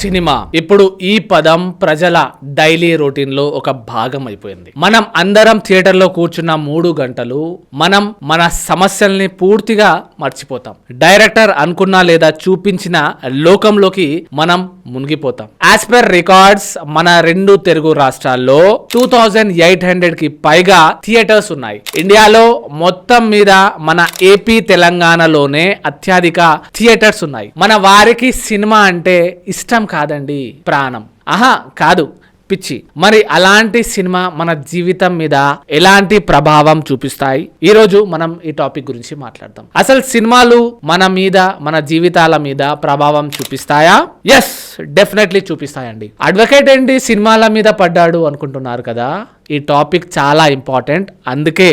Cinema. ఇప్పుడు ఈ పదం ప్రజల డైలీ రొటీన్లో ఒక భాగం అయిపోయింది. మనం అందరం థియేటర్లో కూర్చున్న మూడు గంటలు మనం మన సమస్యల్ని పూర్తిగా మర్చిపోతాం. డైరెక్టర్ అనుకున్న లేదా చూపించిన లోకంలోకి మనం మునిగిపోతాం. యాజ్ పర్ రికార్డ్స్ మన రెండు తెలుగు రాష్ట్రాల్లో టూ థౌజండ్ ఎయిట్ హండ్రెడ్కి పైగా థియేటర్స్ ఉన్నాయి. ఇండియాలో మొత్తం మీద మన ఏపీ తెలంగాణలోనే అత్యధిక థియేటర్స్ ఉన్నాయి. మన వారికి సినిమా అంటే ఇష్టం కాదండి ప్రాణం. ఆహా కాదు పిచ్చి. మరి అలాంటి సినిమా మన జీవితం మీద ఎలాంటి ప్రభావం చూపిస్తాయి? ఈ రోజు మనం ఈ టాపిక్ గురించి మాట్లాడదాం. అసలు సినిమాలు మన మీద మన జీవితాల మీద ప్రభావం చూపిస్తాయా? ఎస్ డెఫినెట్లీ చూపిస్తాయండి. అడ్వకేట్ ఏంటి? సినిమాల మీద పడ్డాడు అనుకుంటున్నారు కదా? ఈ టాపిక్ చాలా ఇంపార్టెంట్. అందుకే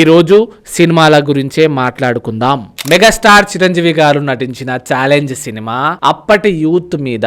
ఈరోజు సినిమాల గురించే మాట్లాడుకుందాం. మెగాస్టార్ చిరంజీవి గారు నటించిన ఛాలెంజ్ సినిమా అప్పటి యూత్ మీద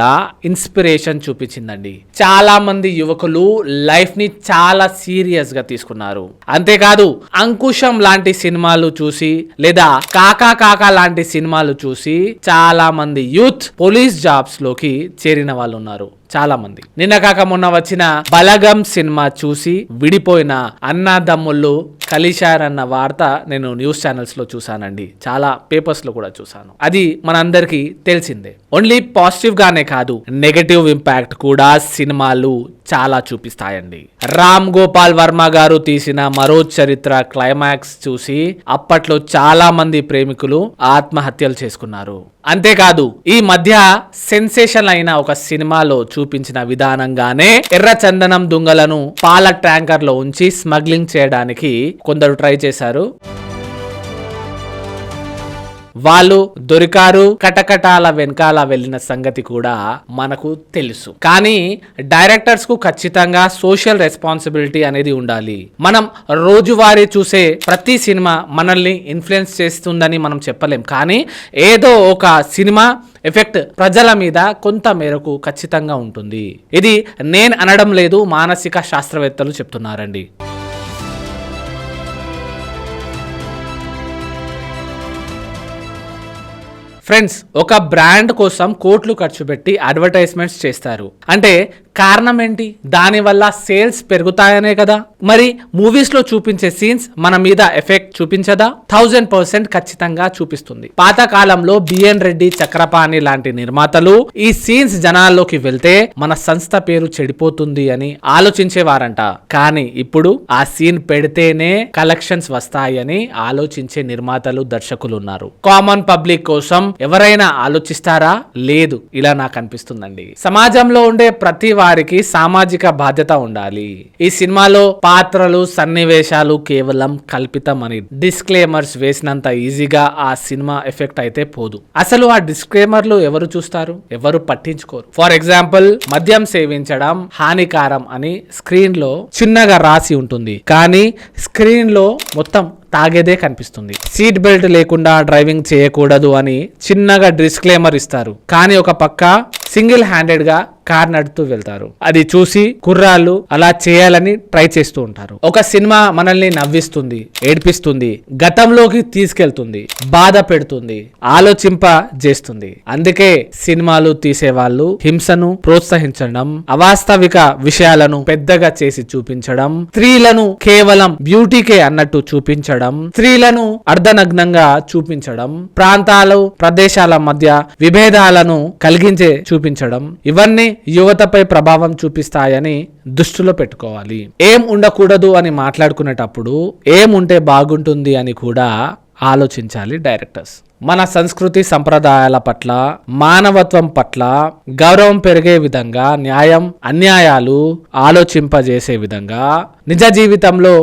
ఇన్స్పిరేషన్ చూపించిందండి. చాలా మంది యువకులు లైఫ్ని చాలా సీరియస్గా తీసుకున్నారు. అంతేకాదు అంకుశం లాంటి సినిమాలు చూసి లేదా కాకా కాకా లాంటి సినిమాలు చూసి చాలా మంది యూత్ పోలీస్ జాబ్స్లోకి చేరిన వాళ్ళు ఉన్నారు చాలా మంది నిన్న కాక మొన్న వచ్చిన బలగం సినిమా చూసి విడిపోయిన అన్నదమ్ముళ్ళు కలిశారన్న వార్త నేను న్యూస్ ఛానల్స్లో చూశానండి. చాలా పేపర్స్లో కూడా చూశాను. అది మనందరికీ తెలిసిందే. ఓన్లీ పాజిటివ్గానే కాదు నెగటివ్ ఇంపాక్ట్ కూడా సినిమాలు చాలా చూపిస్తాయండి. రామ్ గోపాల్ వర్మ గారు తీసిన మరో చరిత్ర క్లైమాక్స్ చూసి అప్పట్లో చాలా మంది ప్రేమికులు ఆత్మహత్యలు చేసుకున్నారు. అంతేకాదు ఈ మధ్య సెన్సేషన్ అయిన ఒక సినిమాలో చూపించిన విధానంగానే ఎర్ర చందనం దుంగలను పాల ట్యాంకర్లో ఉంచి స్మగ్లింగ్ చేయడానికి కొందరు ట్రై చేశారు. వాళ్ళు దొరికారు కటకటాల వెనకాల వెళ్ళిన సంగతి కూడా మనకు తెలుసు. కానీ డైరెక్టర్స్కు ఖచ్చితంగా సోషల్ రెస్పాన్సిబిలిటీ అనేది ఉండాలి. మనం రోజువారీ చూసే ప్రతి సినిమా మనల్ని ఇన్ఫ్లుయెన్స్ చేస్తుందని మనం చెప్పలేం. కానీ ఏదో ఒక సినిమా ఎఫెక్ట్ ప్రజల మీద కొంత మేరకు ఖచ్చితంగా ఉంటుంది. ఇది నేను అనడం లేదు మానసిక శాస్త్రవేత్తలు చెప్తున్నారండి. ఫ్రెండ్స్ ఒక బ్రాండ్ కోసం కోట్లు ఖర్చు పెట్టి అడ్వర్టైజ్మెంట్స్ చేస్తారు. అంటే కారణం ఏంటి? దానివల్ల సేల్స్ పెరుగుతాయనే కదా? మరి మూవీస్లో చూపించే సీన్స్ మన మీద ఎఫెక్ట్ చూపించదా? థౌజండ్ పర్సెంట్ ఖచ్చితంగా చూపిస్తుంది. పాత కాలంలో బిఎన్ రెడ్డి చక్రపాణి లాంటి నిర్మాతలు ఈ సీన్స్ జనాల్లోకి వెళ్తే మన సంస్థ పేరు చెడిపోతుంది అని ఆలోచించేవారంట. కానీ ఇప్పుడు ఆ సీన్ పెడితేనే కలెక్షన్స్ వస్తాయని ఆలోచించే నిర్మాతలు దర్శకులు ఉన్నారు. కామన్ పబ్లిక్ కోసం ఎవరైనా ఆలోచిస్తారా? లేదు. ఇలా నాకు అనిపిస్తుందండి. సమాజంలో ఉండే ప్రతి వారికి సామాజిక బాధ్యత ఉండాలి. ఈ సినిమాలో పాత్రలు సన్నివేశాలు కేవలం కల్పితం అని డిస్క్లేమర్స్ వేసినంత ఈజీగా ఆ సినిమా ఎఫెక్ట్ అయితే పోదు. అసలు ఆ డిస్క్లేమర్లు ఎవరు చూస్తారు? ఎవరు పట్టించుకోరు. ఫర్ ఎగ్జాంపుల్ మద్యం సేవించడం హానికారం అని స్క్రీన్లో చిన్నగా రాసి ఉంటుంది. కానీ స్క్రీన్లో మొత్తం తాగేదే కనిపిస్తుంది. సీట్ బెల్ట్ లేకుండా డ్రైవింగ్ చేయకూడదు అని చిన్నగా డిస్క్లేమర్ ఇస్తారు. కానీ ఒక పక్క సింగిల్ హ్యాండెడ్గా కార్ నడుతూ వెళ్తారు. అది చూసి కుర్రాళ్ళు అలా చేయాలని ట్రై చేస్తూ ఉంటారు. ఒక సినిమా మనల్ని నవ్విస్తుంది ఏడ్పిస్తుంది గతంలోకి తీసుకెళ్తుంది బాధ పెడుతుంది ఆలోచింప చేస్తుంది. అందుకే సినిమాలు తీసేవాళ్ళు హింసను ప్రోత్సహించడం అవాస్తవిక విషయాలను పెద్దగా చేసి చూపించడం స్త్రీలను కేవలం బ్యూటీకే అన్నట్టు చూపించడం స్త్రీలను అర్ధనగ్నంగా చూపించడం ప్రాంతాలు ప్రదేశాల మధ్య విభేదాలను కలిగించే చూపించడం ఇవన్నీ యువతపై ప్రభావం చూపిస్తాయని దృష్టిలో పెట్టుకోవాలి. ఏం ఉండకూడదు అని మాట్లాడుకునేటప్పుడు ఏం ఉంటే బాగుంటుంది అని కూడా ఆలోచించాలి డైరెక్టర్స్. మన సంస్కృతి సంప్రదాయాల పట్ల మానవత్వం పట్ల గౌరవం పెరిగే విధంగా న్యాయం అన్యాయాలు ఆలోచింపజేసే విధంగా నిజ జీవితంలో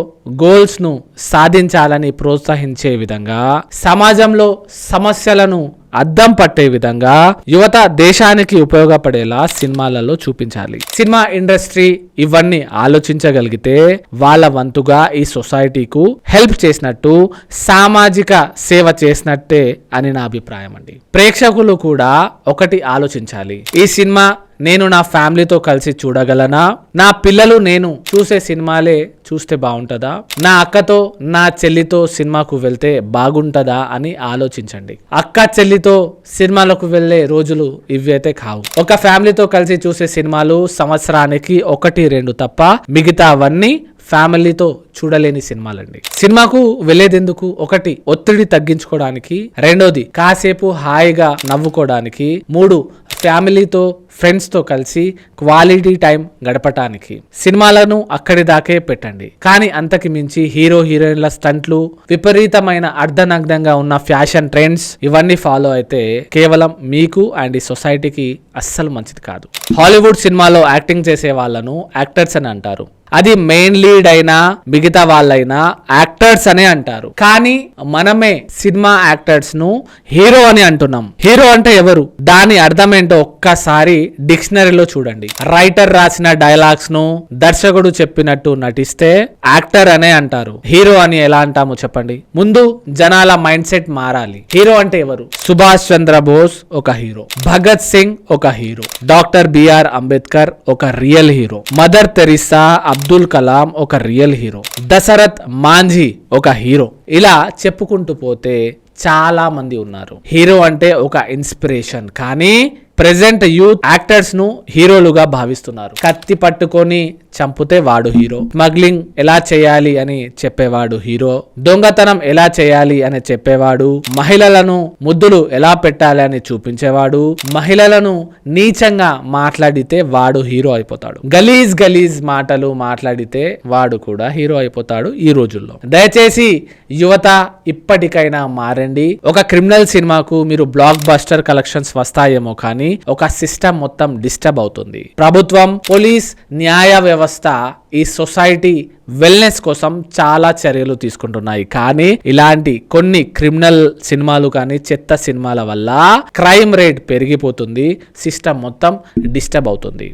గోల్స్ను సాధించాలని ప్రోత్సహించే విధంగా సమాజంలో సమస్యలను అద్దం పట్టే విధంగా యువత దేశానికి ఉపయోగపడేలా సినిమాలలో చూపించాలి. సినిమా ఇండస్ట్రీ ఇవన్నీ ఆలోచించగలిగితే వాళ్ళ వంతుగా ఈ సొసైటీకు హెల్ప్ చేసినట్టు సామాజిక సేవ చేసినట్టే అని నా అభిప్రాయం అండి. ప్రేక్షకులు కూడా ఒకటి ఆలోచించాలి. ఈ సినిమా నేను నా ఫ్యామిలీతో కలిసి చూడగలనా? నా పిల్లలు నేను చూసే సినిమాలే చూస్తే బాగుంటుందా? నా అక్కతో నా చెల్లితో సినిమాకు వెళ్తే బాగుంటుందా అని ఆలోచించండి. అక్క చెల్లితో సినిమాలకు వెళ్ళే రోజులు ఇవైతే కావు. ఒక ఫ్యామిలీతో కలిసి చూసే సినిమాలు సంవత్సరానికి ఒకటి రెండు తప్ప మిగతావన్నీ ఫ్యామిలీతో చూడలేని సినిమాలండి. సినిమాకు వెళ్ళేదెందుకు ఒకటి ఒత్తిడి తగ్గించుకోవడానికి. రెండోది కాసేపు హాయిగా నవ్వుకోవడానికి. మూడు ఫ్యామిలీతో ఫ్రెండ్స్తో కలిసి క్వాలిటీ టైం గడపటానికి. సినిమాలను అక్కడి దాకే పెట్టండి. కానీ అంతకి మించి హీరో హీరోయిన్ల స్టంట్లు విపరీతమైన అర్ధనగ్నంగా ఉన్న ఫ్యాషన్ ట్రెండ్స్ ఇవన్నీ ఫాలో అయితే కేవలం మీకు అండ్ ఈ సొసైటీకి అస్సలు మంచిది కాదు. హాలీవుడ్ సినిమాలో యాక్టింగ్ చేసే వాళ్ళను యాక్టర్స్ అని అంటారు. అది మెయిన్ లీడ్ అయినా మిగతా వాళ్ళైనా యాక్టర్స్ అనే అంటారు. కానీ మనమే సినిమా యాక్టర్స్ను హీరో అని అంటున్నాం. హీరో అంటే ఎవరు? దాని అర్థం ఏంటో ఒక్కసారి డిక్షనరీలో చూడండి. రైటర్ రాసిన డైలాగ్స్ను దర్శకుడు చెప్పినట్టు నటిస్తే యాక్టర్ అనే అంటారు. హీరో అని ఎలా అంటామో చెప్పండి. ముందు జనాల మైండ్ సెట్ మారాలి. హీరో అంటే ఎవరు? సుభాష్ చంద్ర బోస్ ఒక హీరో భగత్ సింగ్ ఒక హీరో డాక్టర్ బిఆర్ అంబేద్కర్ ఒక real hero Mother Teresa Abdul Kalam ఒక రియల్ హీరో. దశరథ్ మాంఝీ ఒక హీరో. ఇలా చెప్పుకుంటూ పోతే చాలా మంది ఉన్నారు. హీరో అంటే ఒక ఇన్స్పిరేషన్. కానీ ప్రెసెంట్ యూత్ యాక్టర్స్ను హీరోలుగా భావిస్తున్నారు. కత్తి పట్టుకొని చంపితే వాడు హీరో. స్మగ్లింగ్ ఎలా చేయాలి అని చెప్పేవాడు హీరో. దొంగతనం ఎలా చేయాలి అని చెప్పేవాడు. మహిళలను ముద్దులు ఎలా పెట్టాలి అని చూపించేవాడు. మహిళలను నీచంగా మాట్లాడితే వాడు హీరో అయిపోతాడు. గలీజ్ గలీజ్ మాటలు మాట్లాడితే వాడు కూడా హీరో అయిపోతాడు ఈ రోజుల్లో. దయచేసి యువత ఇప్పటికైనా మారండి. ఒక క్రిమినల్ సినిమాకు మీరు బ్లాక్ బస్టర్ కలెక్షన్స్ వస్తాయేమో కానీ ఒక సిస్టమ్ మొత్తం డిస్టర్బ్ అవుతుంది. ప్రభుత్వం పోలీస్ న్యాయ వ్యవస్థ ఈ సొసైటీ వెల్నెస్ కోసం చాలా చర్యలు తీసుకుంటున్నాయి. కానీ ఇలాంటి కొన్ని క్రిమినల్ సినిమాలు కానీ చెత్త సినిమాల వల్ల క్రైమ్ రేట్ పెరిగిపోతుంది సిస్టమ్ మొత్తం డిస్టర్బ్ అవుతుంది.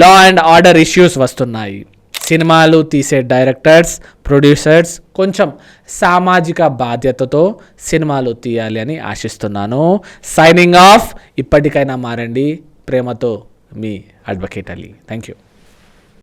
లా అండ్ ఆర్డర్ ఇష్యూస్ వస్తున్నాయి. సినిమాలు తీసే డైరెక్టర్స్ ప్రొడ్యూసర్స్ కొంచెం సామాజిక బాధ్యతతో సినిమాలు తీయాలి అని ఆశిస్తున్నాను. సైనింగ్ ఆఫ్ ఇప్పటికైనా మారండి. ప్రేమతో మీ అడ్వకేట్ అలీ. Thank you